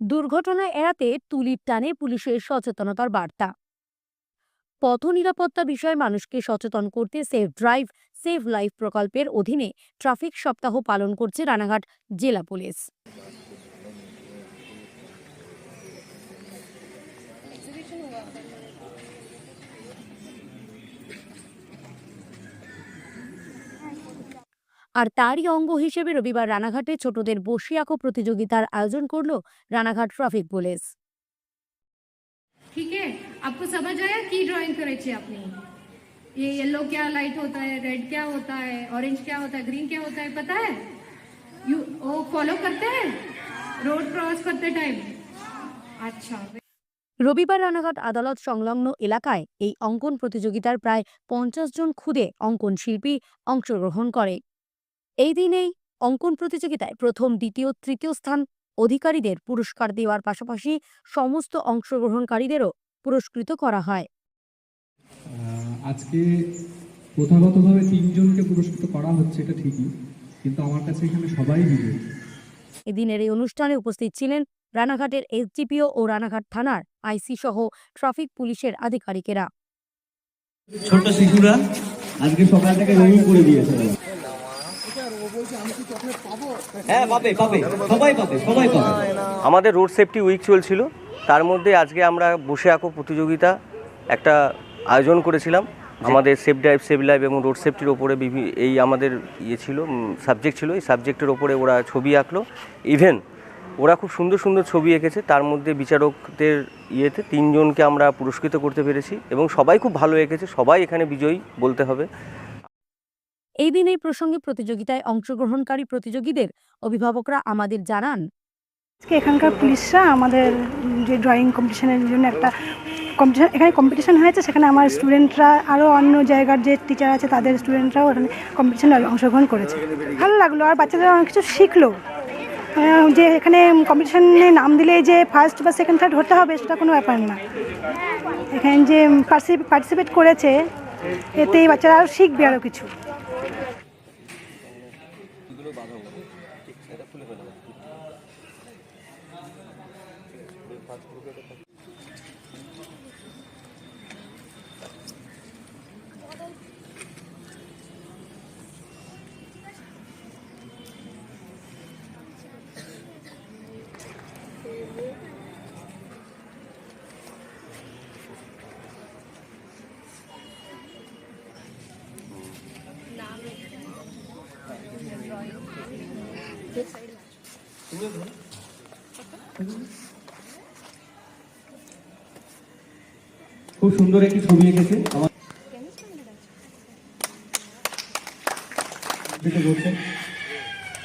দুর্ঘটনা এড়াতে তুলির টানে পুলিশের সচেতনতার বার্তা। পথ নিরাপত্তা বিষয়ে মানুষকে সচেতন করতে সেফ ড্রাইভ সেভ লাইফ প্রকল্পের অধীনে ট্রাফিক সপ্তাহ পালন করছে রানাঘাট জেলা পুলিশ। আর তারই অঙ্গ হিসেবে রবিবার রানাঘাটে ছোটদের বসি আঁকো প্রতিযোগিতার আয়োজন করল রানাঘাট ট্রাফিক পুলিশ ठीक है आपको समझ आया की ड्राइंग करेची आपने ये येलो क्या लाइट होता है रेड क्या होता है ऑरेंज क्या होता है ग्रीन क्या होता है पता है यू वो फॉलो करते हैं रोड क्रॉस करते टाइम अच्छा রবিবার রানাঘাট আদালত সংলগ্ন এলাকায় এই অঙ্কন প্রতিযোগিতার প্রায় পঞ্চাশ জন খুদে অঙ্কন শিল্পী অংশগ্রহণ করে এই দিনেই অঙ্কন প্রতিযোগিতায় প্রথম দ্বিতীয় তৃতীয় স্থান অধিকারীদের পুরস্কার দেওয়ার পাশাপাশি সমস্ত অংশগ্রহণকারীদেরও পুরস্কৃত করা হয়। আজকে প্রথাগতভাবে তিনজনকে পুরস্কৃত করা হচ্ছে এটা ঠিকই কিন্তু আমার কাছে এখানে সবাই বিজয়ী। এদিনের এই অনুষ্ঠানে উপস্থিত ছিলেন রানাঘাটের এসডিপিও ও রানাঘাট থানার আইসি সহ ট্রাফিক পুলিশের আধিকারিকেরা। ছোট্ট শিশুরা আজকে সকাল থেকে রঙিন করে দিয়েছে। হ্যাঁ পাবে পাবে। সবাই পাবে সবাই পাবে। আমাদের রোড সেফটি উইক চলছিল। তার মধ্যে আজকে আমরা বসে আঁকো প্রতিযোগিতা একটা আয়োজন করেছিলাম। আমাদের সেফ ড্রাইভ সেভ লাইভ এবং রোড সেফটির ওপরে বিভি- এই আমাদের ইয়ে ছিল সাবজেক্ট ছিল। এই সাবজেক্টের ওপরে ওরা ছবি আঁকলো। ইভেন ওরা খুব সুন্দর সুন্দর ছবি এঁকেছে। তার মধ্যে বিচারকদের ইয়েতে তিনজনকে আমরা পুরস্কৃত করতে পেরেছি এবং সবাই খুব ভালো এঁকেছে। সবাই এখানে বিজয়ী বলতে হবে। এই দিন এই প্রসঙ্গে প্রতিযোগিতায় অংশগ্রহণকারী প্রতিযোগীদের অভিভাবকরা আমাদের জানান। আজকে এখানকার পুলিশরা আমাদের যে ড্রয়িং কম্পিটিশনের জন্য একটা কম্পিটিশন এখানে কম্পিটিশন হয়েছে, সেখানে আমার স্টুডেন্টরা আরও অন্য জায়গার যে টিচার আছে, তাদের স্টুডেন্টরাও এখানে কম্পিটিশনে অংশগ্রহণ করেছে। ভালো লাগল, আর বাচ্চারা অনেক কিছু শিখলো। যে এখানে কম্পিটিশনে নাম দিলে যে ফার্স্ট বা সেকেন্ড থার্ড হতে হবে, সেটা কোনো ব্যাপার না। এখানে যে পার্টিসিপেট করেছে এতে বাচ্চারা আরও শিখবে আরও কিছু। ঠিক সেটা খুলে ফেলে। খুব সুন্দর একটি ছবি এঁকেছে। আমার যেটা করছে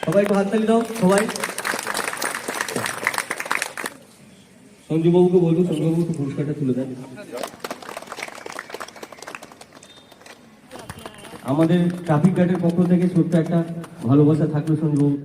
সবাইকে হাততালি দাও, সবাই। সঞ্জুবাবুকে বলব সঞ্জুবাবুকে পুরস্কারটা তুলে দেন। আমাদের ট্রাফিক গার্ডের পক্ষ থেকে ছোট্ট একটা ভালোবাসা থাকল সঞ্জুবাবু